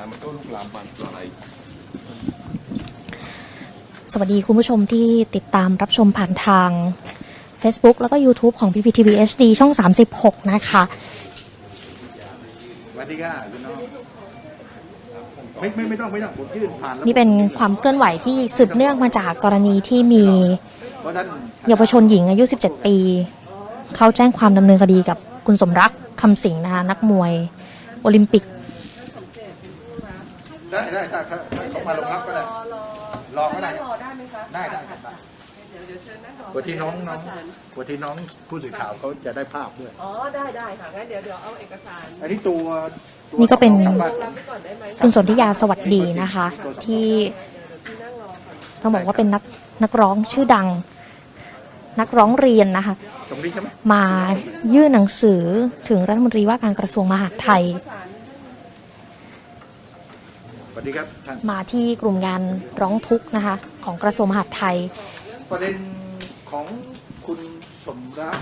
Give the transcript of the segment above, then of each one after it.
ห่วงเวลามันก็ลุกลามบานปลายสวัสดีคุณผู้ชมที่ติดตามรับชมผ่านทาง Facebook แล้วก็ YouTube ของ PPTV HD ช่อง 36 นะคะ สวัสดีค่ะคุณน้องไม่ไม่ไม่ต้องไม่ต้องผมยื่นผ่านแล้วนี่เป็นความเคลื่อนไหวที่สืบเนื่องมาจากกรณีที่มีเพราะท่านเยาวชนหญิงอายุ 17 ปี เขาแจ้งความดำเนินคดีกับคุณสมรักคำสิงห์นะคะนักมวย โอลิมปิก ได้ได้ถ้าถ้าถ้าเขามาลงรับก็ได้ รอก็ได้รอได้ไหมคะได้ได้ได้ เดี๋ยวเดี๋ยวเชิญนั่งรอกว่าที่น้องน้องกว่าที่น้องผู้สื่อข่าวเขาจะได้ภาพด้วย อ๋อได้ได้ค่ะงั้นเดี๋ยวเดี๋ยวเอาเอกสารอันนี้ตัวตัวนี่ก็เป็นของลบ้านงรับไปก่อนได้ไหมคุณสนธิยาสวัสดีนะคะ ที่เดี๋ยวพี่นั่งรอก่อนต้องบอกว่าเป็นนักนักร้องชื่อดัง นักร้องเรียนนะคะ ตรงนี้ใช่ไหมมายื่นหนังสือถึงรัฐมนตรีว่าการกระทรวงมหาดไทยส วัสดีครับท่านมาที่กลุ่มงานร้องทุกข์นะคะของกระทรวงมหาดไทย ประเด็นของคุณสมรัก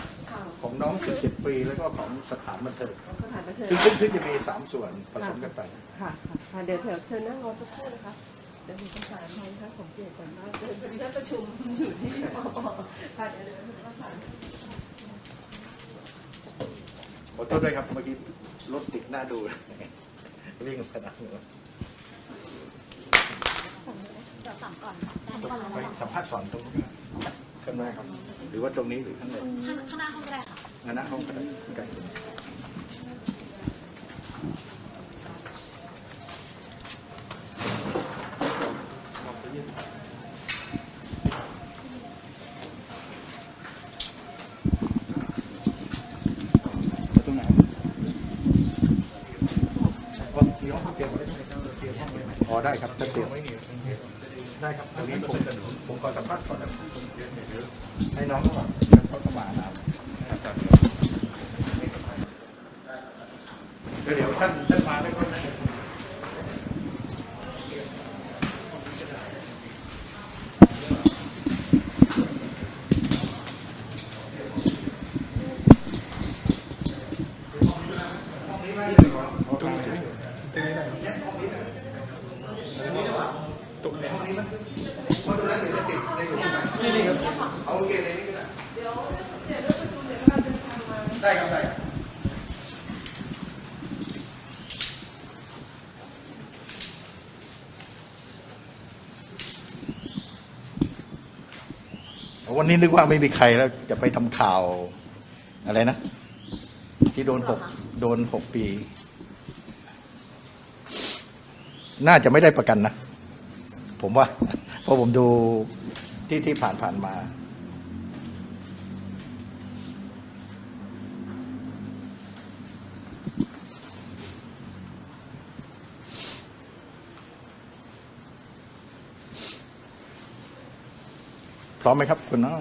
ของน้อง17ปีแล้วก็ของสถานบันเทิงสถานบันเทิงซึ่งซึ่งซึ่งจะมีสามส่วนผสมกันไป ค่ะค่ะเดี๋ยวเดี๋ยวเชิญนั่งรอสักครู่นะคะเดี๋ยวเอกสารให้ค่ะผมเจตก่อนว่าเดี๋ยวพอดีท่านประชุมอยู่ที่ปปค่ะเดี๋ยวเดี๋ยวเอกสารขอโทษด้วยครับเมื่อกี้รถติดหน้าดูวิ่งมาดัง เลยไปสัมภาษณ์สอนตรงนู้นนะข้างหน้าครับ หรือว่าตรงนี้หรือข้างในข้างหน้าห้องก็ได้ค่ะข้างหน้าห้องก็ได้ใกล้กันตรงไหนว่าเดี๋ยวเตรียมไว้ได้ไหมครับเตรียมห้องไว้ไหมอ๋อได้ครับจะเตรียมไว้ได้ครับตรงนี้ผมผมขอสัมภาษณ์ก่อนนะให้น้องเขาก่อนเขาเข้ามานะครับเดี๋ยวเดี๋ยวท่านท่านมาได้ก็ได้นี่นี่ครับเอาโอเคในนี้ก็ได้ได้ครับได้ครับวั นนี้นึกว่าไม่มีใครแล้วจะไปทำข่าวอะไรนะ ที่โดนหกโดนหกปี น่าจะไม่ได้ประกันนะ ผมว่าเพราะผมดูที่ที่ผ่านผ่านมา พร้อมไหมครับ คุณน้อง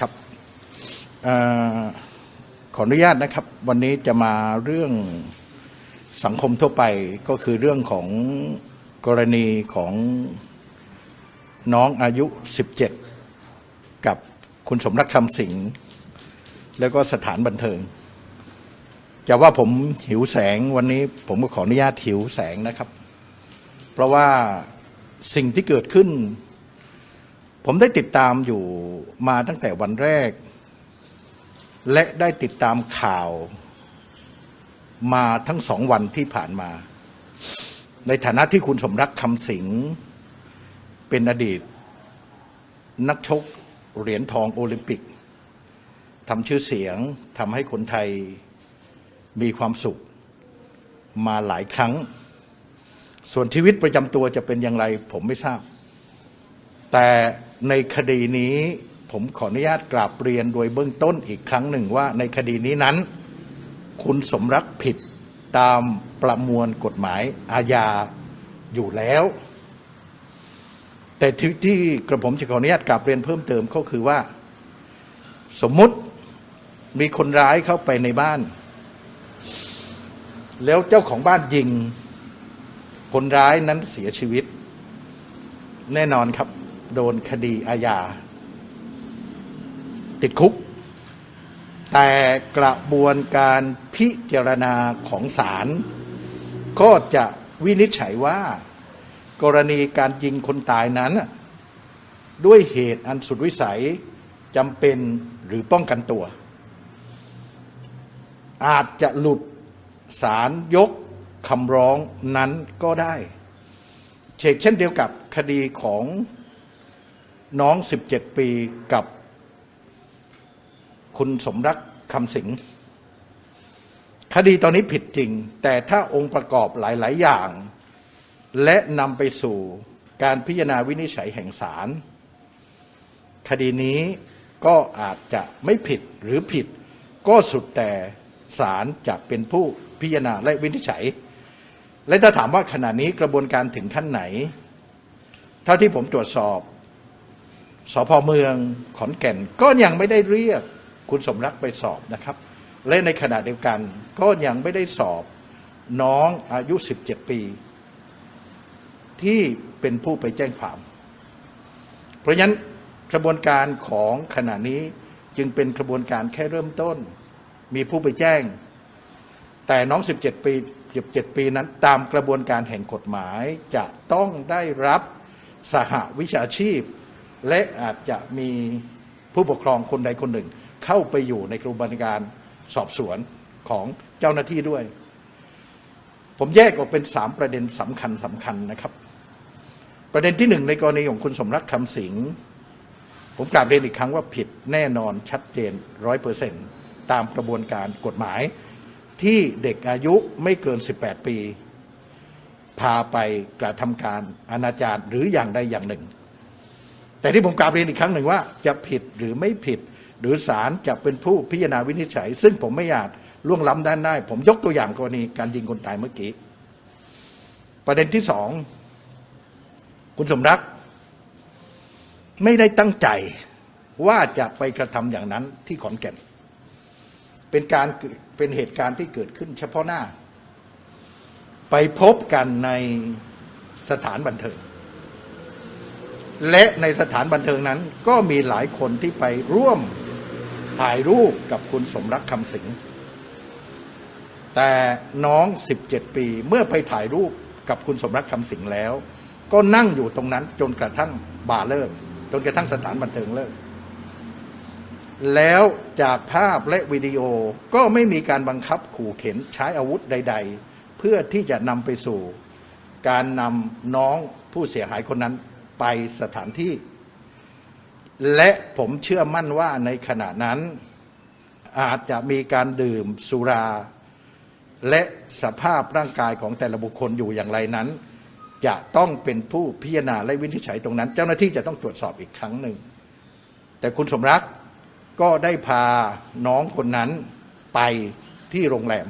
ครับออขออนุญาตนะครับ วันนี้จะมาเรื่องสังคมทั่วไปก็คือเรื่องของกรณีของน้องอายุ 17 กับคุณสมรักคำสิงห์แล้วก็สถานบันเทิงจะว่าผมหิวแสงวันนี้ผมก็ขออนุญาตหิวแสงนะครับ เพราะว่า สิ่งที่เกิดขึ้น ผมได้ติดตามอยู่มาตั้งแต่วันแรก และได้ติดตามข่าว มาทั้งสองวันที่ผ่านมา ในฐานะที่คุณสมรักคำสิงเป็นอดีต นักชกเหรียญทองโอลิมปิกทำชื่อเสียงทำให้คนไทยมีความสุขมาหลายครั้ง ส่วนชีวิตประจำตัวจะเป็นอย่างไร ผมไม่ทราบ แต่ในคดีนี้ผมขออนุญาตกราบเรียนโดยเบื้องต้นอีกครั้งหนึ่งว่าในคดีนี้นั้น คุณสมรักผิดตามประมวลกฎหมายอาญาอยู่แล้ว แต่ที่ที่กระผมจะขออนุญาตกราบเรียนเพิ่มเติมก็คือว่า สมมุติมีคนร้ายเข้าไปในบ้าน แล้วเจ้าของบ้านยิง คนร้ายนั้นเสียชีวิต แน่นอนครับ โดนคดีอาญา ติดคุก แต่กระบวนการพิจารณาของศาลก็จะวินิจฉัยว่า กรณีการยิงคนตายนั้น ด้วยเหตุอันสุดวิสัยจำเป็นหรือป้องกันตัว อาจจะหลุดศาลยก คำร้องนั้นก็ได้เชกเช่นเดียวกับคดีของน้อง 17 ปีกับคุณสมรักคำสิงคดีตอนนี้ผิดจริง แต่ถ้าองค์ประกอบหลาย ๆ อย่าง และนำไปสู่การพิจารณาวินิจฉัยแห่งศาลคดีนี้ก็อาจจะไม่ผิดหรือผิด ก็สุดแต่ศาลจะเป็นผู้พิจารณาและวินิจฉัย และถ้าถามว่าขณะนี้กระบวนการถึงขั้นไหน เท่าที่ผมตรวจสอบสพเมืองขอนแก่นก็ยังไม่ได้เรียกคุณสมรักไปสอบนะครับ และในขณะเดียวกันก็ยังไม่ได้สอบน้องอายุ 17 ปี ที่เป็นผู้ไปแจ้งความ เพราะฉะนั้นกระบวนการของขณะนี้จึงเป็นกระบวนการแค่เริ่มต้น มีผู้ไปแจ้ง แต่น้อง 17 ปี 17ปีนั้น ตามกระบวนการแห่งกฎหมายจะต้องได้รับสหวิชาชีพ และอาจจะมีผู้ปกครองคนใดคนหนึ่ง เข้าไปอยู่ในกระบวนการสอบสวนของเจ้าหน้าที่ด้วย ผมแยกออกเป็นสามประเด็นสำคัญสำคัญนะครับ ประเด็นที่หนึ่งในกรณีของคุณสมรักคำสิงผมกราบเรียนอีกครั้งว่าผิดแน่นอนชัดเจนร้อยเปอร์เซ็นตามกระบวนการกฎหมาย ที่เด็กอายุไม่เกิน 18 ปี พาไปกระทำการอนาจารหรืออย่างใดอย่างหนึ่ง แต่ที่ผมกราบเรียนอีกครั้งหนึ่งว่า จะผิดหรือไม่ผิด หรือศาลจะเป็นผู้พิจารณาวินิจฉัย ซึ่งผมไม่อาจล่วงล้ำด้านได้ ผมยกตัวอย่างกรณีการยิงคนตายเมื่อกี้ ประเด็นที่สองคุณสมรัก ไม่ได้ตั้งใจว่าจะไปกระทำอย่างนั้นที่ขอนแก่น เป็นการ เป็นเหตุการณ์ที่เกิดขึ้นเฉพาะหน้า ไปพบกันในสถานบันเทิง และในสถานบันเทิงนั้นก็มีหลายคนที่ไปร่วมถ่ายรูปกับคุณสมรักคำสิงแต่น้อง 17 ปีเมื่อไปถ่ายรูปกับคุณสมรักคำสิงแล้ว ก็นั่งอยู่ตรงนั้นจนกระทั่งบาเลิก จนกระทั่งสถานบันเทิงเลิก แล้วจากภาพและวิดีโอก็ไม่มีการบังคับขู่เข็นใช้อาวุธใด ๆ เพื่อที่จะนำไปสู่ การนำน้องผู้เสียหายคนนั้นไปสถานที่ และผมเชื่อมั่นว่าในขณะนั้น อาจจะมีการดื่มสุรา และสภาพร่างกายของแต่ละบุคคลอยู่อย่างไรนั้น จะต้องเป็นผู้พิจารณาและวินิจฉัยตรงนั้น เจ้าหน้าที่จะต้องตรวจสอบอีกครั้งหนึ่ง แต่คุณสมรักษ ก็ได้พาน้องคนนั้นไปที่โรงแรม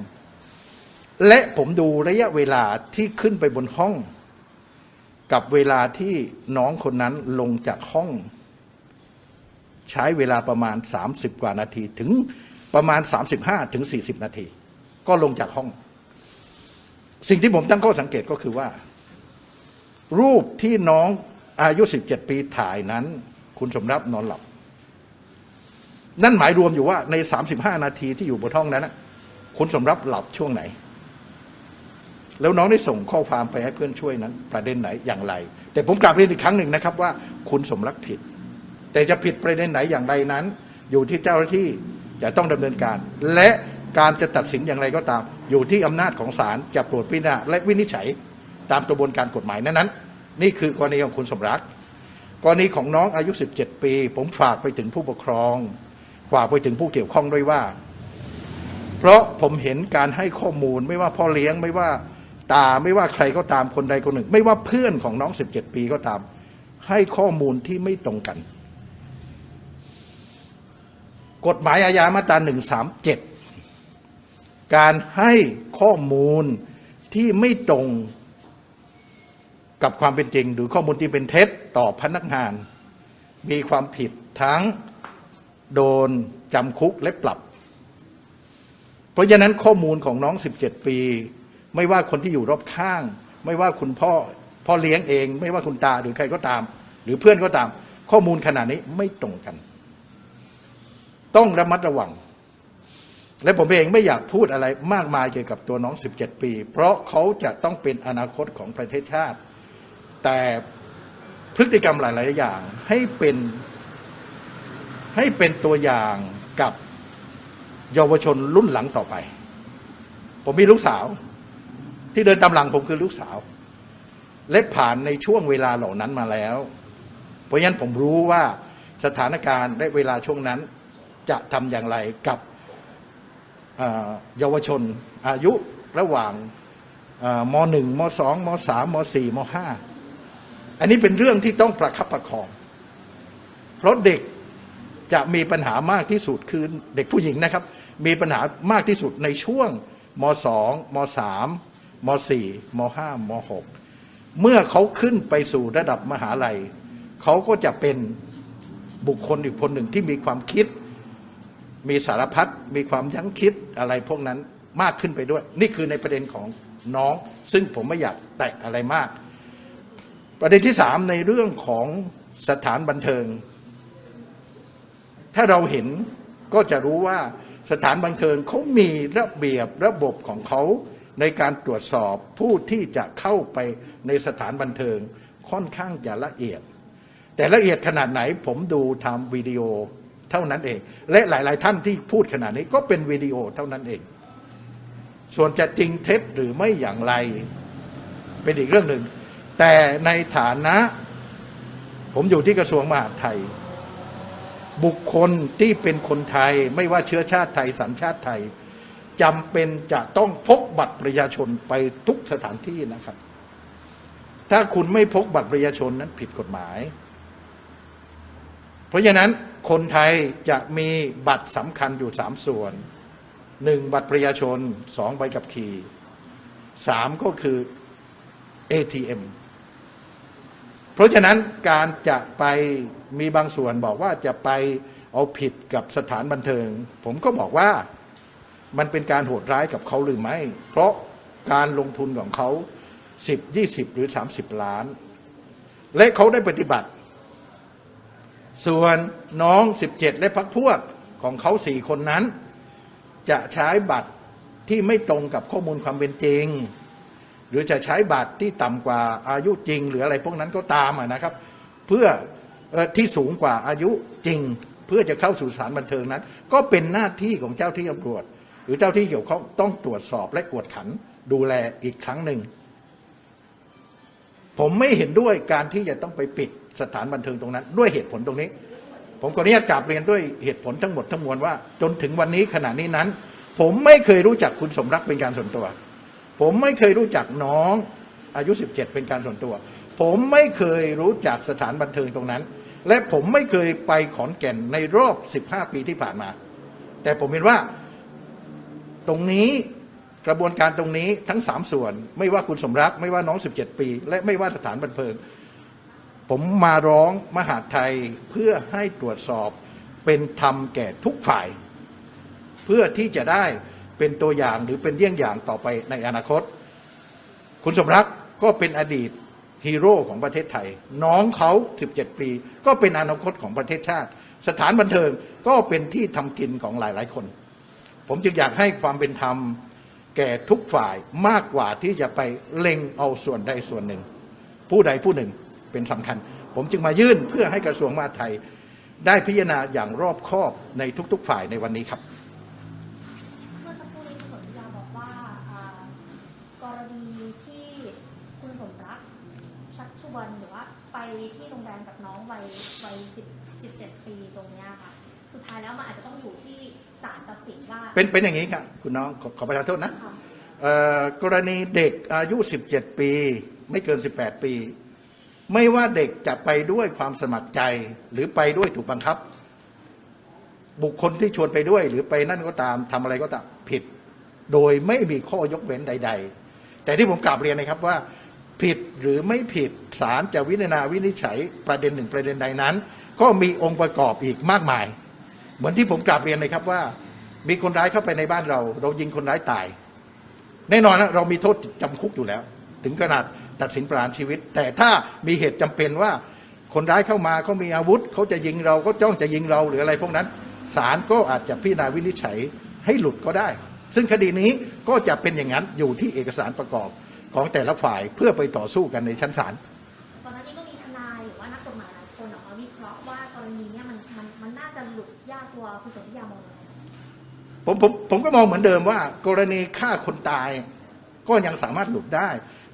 และผมดูระยะเวลาที่ขึ้นไปบนห้อง กับเวลาที่น้องคนนั้นลงจากห้อง ใช้เวลาประมาณ 30 กว่านาที ถึงประมาณ 35ถึง40 นาที ก็ลงจากห้อง สิ่งที่ผมตั้งข้อสังเกตก็คือว่า รูปที่น้องอายุ 17 ปีถ่ายนั้น คุณสมรับนอนหลับ นั่นหมายรวมอยู่ว่าใน 35 นาทีที่อยู่บนห้องนั้นนะคุณสมรับหลับช่วงไหน แล้วน้องได้ส่งข้อความไปให้เพื่อนช่วยนั้น ประเด็นไหนอย่างไร แต่ผมกลับเรียนอีกครั้งหนึ่งนะครับ ว่าคุณสมรักผิด แต่จะผิดประเด็นไหนอย่างไรนั้น อยู่ที่เจ้าหน้าที่จะต้องดำเนินการ และการจะตัดสินอย่างไรก็ตาม อยู่ที่อำนาจของศาลจะโปรดพิจารณาและวินิจฉัยตามกระบวนการกฎหมายนั้นๆนี่คือกรณีของคุณสมรักกรณีของน้องอายุ 17 ปี ผมฝากไปถึงผู้ปกครอง ฝากไปถึงผู้เกี่ยวข้องด้วยว่า เพราะผมเห็นการให้ข้อมูลไม่ว่าพ่อเลี้ยงไม่ว่าตาไม่ว่าใครก็ตามคนใดคนหนึ่ง ไม่ว่าเพื่อนของน้อง 17 ปีก็ตาม ให้ข้อมูลที่ไม่ตรงกัน กฎหมายอาญามาตรา 137 การให้ข้อมูลที่ไม่ตรงกับความเป็นจริง หรือข้อมูลที่เป็นเท็จต่อพนักงาน มีความผิดทั้ง โดนจำคุกและปรับ เพราะฉะนั้นข้อมูลของน้อง 17 ปี ไม่ว่าคนที่อยู่รอบข้าง ไม่ว่าคุณพ่อพ่อเลี้ยงเอง ไม่ว่าคุณตาหรือใครก็ตาม หรือเพื่อนก็ตาม ข้อมูลขนาดนี้ไม่ตรงกัน ต้องระมัดระวัง และผมเองไม่อยากพูดอะไรมากมายเกี่ยวกับตัวน้อง 17 ปี เพราะเขาจะต้องเป็นอนาคตของประเทศชาติ แต่พฤติกรรมหลาย ๆ อย่างให้เป็น ให้เป็นตัวอย่างกับเยาวชนรุ่นหลังต่อไป ผมมีลูกสาว ที่เดินตามหลังผมคือลูกสาว และผ่านในช่วงเวลาเหล่านั้นมาแล้ว เพราะฉะนั้นผมรู้ว่าสถานการณ์และเวลาช่วงนั้นจะทำอย่างไรกับเยาวชนอายุระหว่างมหนึ่งมสองมสามมสี่มห้าอันนี้เป็นเรื่องที่ต้องประคับประคอง เพราะเด็ก จะมีปัญหามากที่สุดคือเด็กผู้หญิงนะครับ มีปัญหามากที่สุดในช่วงมสองมสามมสี่มห้ามหกเมื่อเขาขึ้นไปสู่ระดับมหาลัย เขาก็จะเป็นบุคคลอีกคนหนึ่งที่มีความคิด มีสารพัดมีความยั้งคิดอะไรพวกนั้นมากขึ้นไปด้วย นี่คือในประเด็นของน้อง ซึ่งผมไม่อยากแตะอะไรมาก ประเด็นที่สามในเรื่องของสถานบันเทิง ถ้าเราเห็นก็จะรู้ว่าสถานบันเทิงเขามีระเบียบระบบของเขาในการตรวจสอบผู้ที่จะเข้าไปในสถานบันเทิงค่อนข้างจะละเอียด แต่ละเอียดขนาดไหนผมดูทำวิดีโอเท่านั้นเอง และหลาย ๆ ท่านที่พูดขนาดนี้ก็เป็นวิดีโอเท่านั้นเอง ส่วนจะจริงเท็จหรือไม่อย่างไรเป็นอีกเรื่องหนึ่ง แต่ในฐานะ ผมอยู่ที่กระทรวงมหาดไทย บุคคลที่เป็นคนไทยไม่ว่าเชื้อชาติไทยสัญชาติไทยจำเป็นจะต้องพกบัตรประชาชนไปทุกสถานที่นะครับ ถ้าคุณไม่พกบัตรประชาชนนั้นผิดกฎหมาย เพราะฉะนั้นคนไทยจะมีบัตรสำคัญอยู่สามส่วนหนึ่งบัตรประชาชนสองใบขับขี่สามก็คือ ATM เพราะฉะนั้นการจะไป มีบางส่วนบอกว่าจะไปเอาผิดกับสถานบันเทิง ผมก็บอกว่ามันเป็นการโหดร้ายกับเขาหรือไม่ เพราะการลงทุนของเขา 10 20 หรือ 30 ล้าน และเขาได้ปฏิบัติ ส่วนน้อง 17 และพักพวกของเขาสี่คนนั้น จะใช้บัตรที่ไม่ตรงกับข้อมูลความเป็นจริง หรือจะใช้บัตรที่ต่ำกว่าอายุจริง หรืออะไรพวกนั้นก็ตามะนะครับ เพื่อ ที่สูงกว่าอายุจริงเพื่อจะเข้าสู่สถานบันเทิงนั้น ก็เป็นหน้าที่ของเจ้าที่ตำรวจ หรือเจ้าที่เกี่ยวข้องต้องตรวจสอบและกวดขันดูแลอีกครั้งหนึ่ง ผมไม่เห็นด้วยการที่จะต้องไปปิดสถานบันเทิงตรงนั้น ด้วยเหตุผลตรงนี้ ผมขออนุญาตกราบเรียนด้วยเหตุผลทั้งหมดทั้งมวลว่า จนถึงวันนี้ขณะนี้นั้น ผมไม่เคยรู้จักคุณสมรักเป็นการส่วนตัว ผมไม่เคยรู้จักน้อง อายุ 17 เป็นการส่วนตัว ผมไม่เคยรู้จักสถานบันเทิงตรงนั้น และผมไม่เคยไปขอนแก่นในรอบ 15 ปีที่ผ่านมา แต่ผมเห็นว่าตรงนี้กระบวนการตรงนี้ทั้ง 3 ส่วน ไม่ว่าคุณสมรัก ไม่ว่าน้อง 17 ปี และไม่ว่าสถานบันเทิง ผมมาร้องมหาไทยเพื่อให้ตรวจสอบเป็นธรรมแก่ทุกฝ่าย เพื่อที่จะได้เป็นตัวอย่างหรือเป็นเยี่ยงอย่างต่อไปในอนาคต คุณสมรัก ก็เป็นอดีตฮีโร่ของประเทศไทย น้องเขา 17 ปี ก็เป็นอนาคตของประเทศชาติ สถานบันเทิงก็เป็นที่ทำกินของหลาย ๆ คน ผมจึงอยากให้ความเป็นธรรมแก่ทุกฝ่ายมากกว่าที่จะไปเล็งเอาส่วนใดส่วนหนึ่ง ผู้ใดผู้หนึ่งเป็นสำคัญ ผมจึงมายื่นเพื่อให้กระทรวงมหาดไทย ได้พิจารณาอย่างรอบคอบในทุก ๆ ฝ่ายในวันนี้ครับ เมื่อสักครู่นี้คุณสนธิยาบอกว่าอ่ากรณีที่คุณสมรักชักชวนหรือว่าไป ที่โรงแรมกับน้องวัยวัยสิบสิบเจ็ดปีตรงเนี้ยค่ะ สุดท้ายแล้วมันอาจจะต้องอยู่ที่ศาลตัดสินว่า เป็นเป็นอย่างนี้ครับคุณน้องขอขอประทานโทษนะค่ะ เอ่อกรณีเด็กอายุ 17 ปี ไม่เกิน 18 ปี ไม่ว่าเด็กจะไปด้วยความสมัครใจหรือไปด้วยถูกบังคับ บุคคลที่ชวนไปด้วย หรือไปนั่นก็ตามทำอะไรก็ตามผิด โดยไม่มีข้อยกเว้นใด ๆ แต่ที่ผมกราบเรียนนะครับว่า ผิดหรือไม่ผิดศาลจะวิจารณาวินิจฉัยประเด็นหนึ่งประเด็นใดนั้น ก็มีองค์ประกอบอีกมากมาย เหมือนที่ผมกราบเรียนเลยครับว่า มีคนร้ายเข้าไปในบ้านเรา เรายิงคนร้ายตาย แน่นอนนะเรามีโทษจำคุกอยู่แล้ว ถึงขนาดตัดสินประหารชีวิต แต่ถ้ามีเหตุจำเป็นว่าคนร้ายเข้ามาเขามีอาวุธเขาจะยิงเราเขาจ้องจะยิงเราหรืออะไรพวกนั้นศาลก็อาจจะพิจารณาวินิจฉัยให้หลุดก็ได้ ซึ่งคดีนี้ก็จะเป็นอย่างนั้นอยู่ที่เอกสารประกอบ ของแต่ละฝ่ายเพื่อไปต่อสู้กันในชั้นศาลตอนนั้นนี่ก็มีทนายหรือว่านักกฎหมายหลายคนออกมาวิเคราะห์ว่ากรณีเนี้ยมันมันมันน่าจะหลุดยากกว่าคุณสนธิยามองยังไงผมผมผมก็มองเหมือนเดิมว่า กรณีฆ่าคนตาย ก็ยังสามารถหลุดได้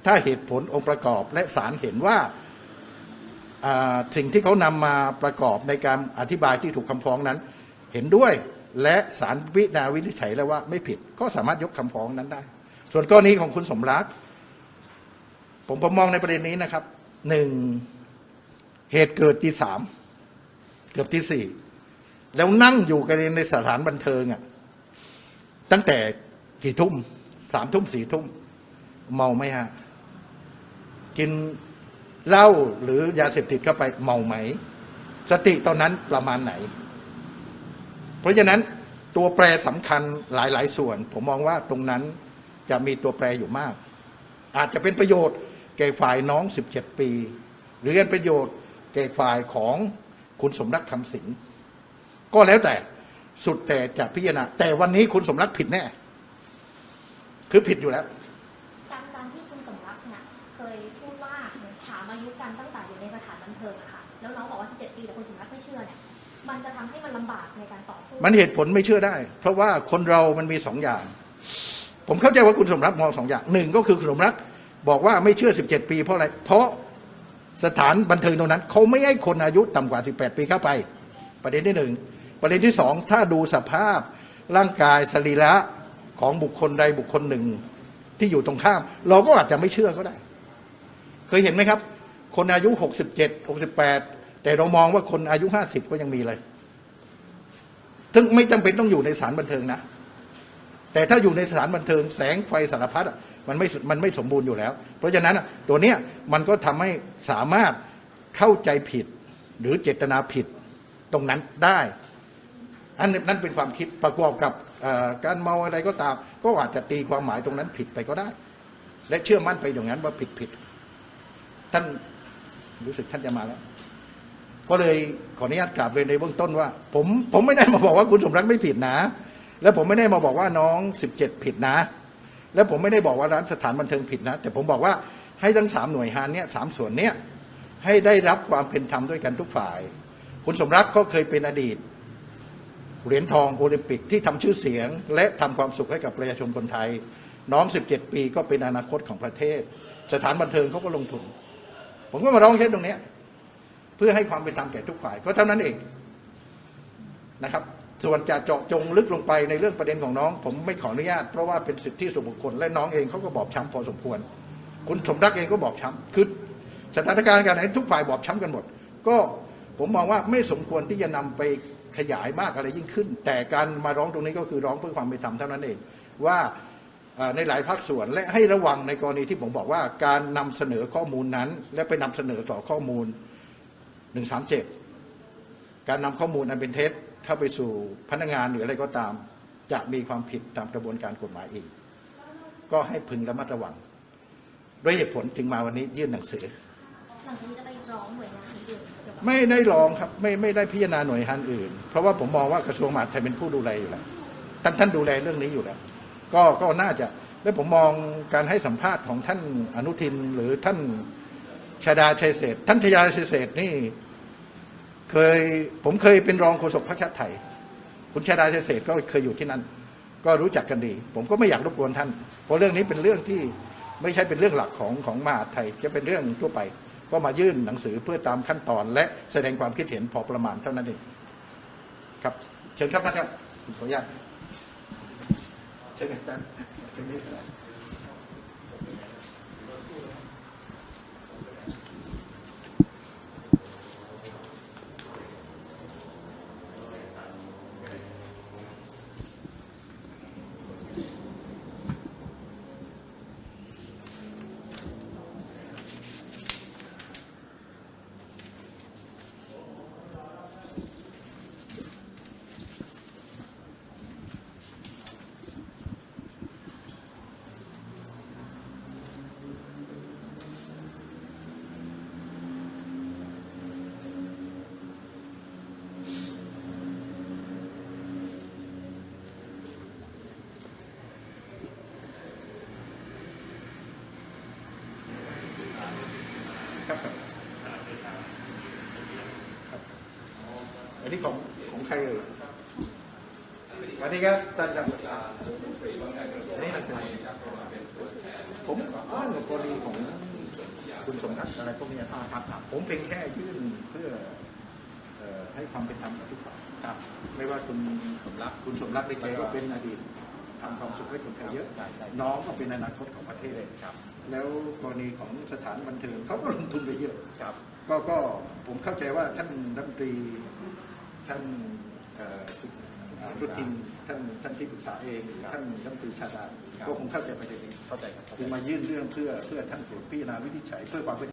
ถ้าเหตุผลองค์ประกอบและศาลเห็นว่าอ่าสิ่งที่เขานำมาประกอบในการอธิบายที่ถูกคำฟ้องนั้น เห็นด้วยและศาลวินาวินิจฉัยแล้วว่าไม่ผิดก็สามารถยกคำฟ้องนั้นได้ ส่วนกรณีของคุณสมรัก ผมผมมองในประเด็นนี้นะครับหนึ่งเหตุเกิดที่สามเกือบที่สี่แล้วนั่งอยู่กันในสถานบันเทิงอะตั้งแต่กี่ทุ่มสามทุ่มสี่ทุ่ม เมาไหมฮะ กินเหล้าหรือยาเสพติดเข้าไปเมาไหม สติตอนนั้นประมาณไหน เพราะฉะนั้นตัวแปรสำคัญหลาย ๆ ส่วน ผมมองว่าตรงนั้นจะมีตัวแปรอยู่มาก อาจจะเป็นประโยชน์ แก่ฝ่ายน้อง 17 ปี หรือเป็นประโยชน์แก่ฝ่ายของคุณสมรักคำสิงก็แล้วแต่สุดแต่จะพิจารณาแต่วันนี้คุณสมรักผิดแน่ คือผิดอยู่แล้วการการที่คุณสมรักเนี่ยเคยพูดว่าเหมือนถามอายุกันตั้งแต่อยู่ในสถานบันเทิงอะค่ะแล้วน้องบอกว่า 17 ปีแต่คุณสมรักไม่เชื่อเนี่ยมันจะทำให้มันลำบากในการต่อสู้มันเหตุผลไม่เชื่อได้ เพราะว่าคนเรามันมีสองอย่าง ผมเข้าใจว่าคุณสมรักมองสองอย่างหนึ่งก็คือคุณสมรัก บอกว่าไม่เชื่อ 17 ปี เพราะอะไร เพราะสถานบันเทิงตรงนั้นเขาไม่ให้คนอายุต่ำกว่า 18 ปีเข้าไป ประเด็นที่หนึ่งประเด็นที่สองถ้าดูสภาพร่างกายสรีระของบุคคลใดบุคคลหนึ่งที่อยู่ตรงข้าม เราก็อาจจะไม่เชื่อก็ได้ เคยเห็นไหมครับ คนอายุ 67 68 แต่เรามองว่าคนอายุ 50 ก็ยังมีเลยถึงไม่จำเป็นต้องอยู่ในสถานบันเทิงนะ แต่ถ้าอยู่ในสถานบันเทิงแสงไฟสารพัดอะ มันไม่มันไม่สมบูรณ์อยู่แล้ว เพราะฉะนั้นตัวเนี้ยมันก็ทำให้สามารถเข้าใจผิดหรือเจตนาผิดตรงนั้นได้อันนั้นเป็นความคิดประกอบกับการเมาอะไรก็ตาม ก็อาจจะตีความหมายตรงนั้นผิดไปก็ได้ และเชื่อมั่นไปอย่างนั้นว่าผิดผิดท่านรู้สึกท่านจะมาแล้ว ก็เลยขออนุญาตกราบเรียนในเบื้องต้นว่า ผมผมไม่ได้มาบอกว่าคุณสมรักไม่ผิดนะ แล้วผมไม่ได้มาบอกว่าน้องสิบเจ็ดผิดนะ แล้วผมไม่ได้บอกว่าร้านสถานบันเทิงผิดนะ แต่ผมบอกว่าให้ทั้งสามหน่วยงานเนี้ยสามส่วนเนี้ยให้ได้รับความเป็นธรรมด้วยกันทุกฝ่าย คุณสมรักก็เคยเป็นอดีต เหรียญทองโอลิมปิกที่ทำชื่อเสียง และทำความสุขให้กับประชาชนคนไทย น้อง17 ปีก็เป็นอนาคตของประเทศ สถานบันเทิงเขาก็ลงทุน ผมก็มาร้องเช่นตรงนี้เพื่อให้ความเป็นธรรมแก่ทุกฝ่ายก็เท่านั้นเองนะครับ ส่วนจะเจาะจงลึกลงไปในเรื่องประเด็นของน้อง ผมไม่ขออนุญาต เพราะว่าเป็นสิทธิส่วนบุคคลและน้องเองเขาก็บอบช้ำพอสมควร คุณสมรักเองก็บอบช้ำคือสถานการณ์การไหนทุกฝ่ายบอบช้ำกันหมด ก็ผมมองว่าไม่สมควรที่จะนำไปขยายมากอะไรยิ่งขึ้น แต่การมาร้องตรงนี้ก็คือร้องเพื่อความเป็นธรรมเท่านั้นเองว่าในหลายภาคส่วนและให้ระวังในกรณีที่ผมบอกว่าการนำเสนอข้อมูลนั้น และไปนำเสนอต่อข้อมูลหนึ่งสามเจ็ดการนำข้อมูลอันเป็นเท็จ เข้าไปสู่พนักงานหรืออะไรก็ตาม จะมีความผิดตามกระบวนการกฎหมายเองก็ให้พึงระมัดระวัง ด้วยเหตุผลจึงมาวันนี้ยื่นหนังสือหลังจากนี้จะไปร้องหน่วยงานอื่นเกี่ยวกับไม่ได้ร้องครับไม่ไม่ได้พิจารณาหน่วยงานอื่น เพราะว่าผมมองว่ากระทรวงมหาดไทยเป็นผู้ดูแลอยู่แล้วท่านท่านดูแลเรื่องนี้อยู่แล้ว ก็ก็น่าจะและผมมองการให้สัมภาษณ์ของท่านอนุทินหรือท่านชาดาชัยเศรษฐ์ท่านชาดาชัยเศรษฐ์นี่ เคยผมเคยเป็นรองโฆษกพรรคชาติไทย คุณชาดาเศรษฐ์ก็เคยอยู่ที่นั่น ก็รู้จักกันดี ผมก็ไม่อยากรบกวนท่าน เพราะเรื่องนี้เป็นเรื่องที่ไม่ใช่เป็นเรื่องหลักของของมหาไทย จะเป็นเรื่องทั่วไป ก็มายื่นหนังสือเพื่อตามขั้นตอน และแสดงความคิดเห็นพอประมาณเท่านั้นเองครับ เชิญครับท่านครับขออนุญาตเชิญครับท่าน อันนี้ของของใครเอ่ยสวัสดีครับท่านครับอันนี้นครับผมอ้างกับกรณีของคุณสมรักอะไรพวกนี้ครับครับครับผมเพียงแค่ยื่นเพื่อเอ่อให้ความเป็นธรรมกับทุกฝ่ายครับ ไม่ว่าคุณสมรักคุณสมรักในใจก็เป็นอดีตทำความสุขให้คนไทยเยอะ น้องก็เป็นอนาคตของประเทศเลยครับ แล้วกรณีของสถานบันเทิงเขาก็ลงทุนไปเยอะครับ ก็ก็ผมเข้าใจว่าท่านรัฐมนตรี ท่านเอ่อสุอ่ารุทินท่านท่านที่ปรึกษาเองหรือท่านรัฐมนตรีชาดาก็คงเข้าใจประเด็นนี้เข้าใจครับจึงมายื่นเรื่องเพื่อเพื่อท่านตรวจพิจารณาวินิจฉัยเพื่อความเป็น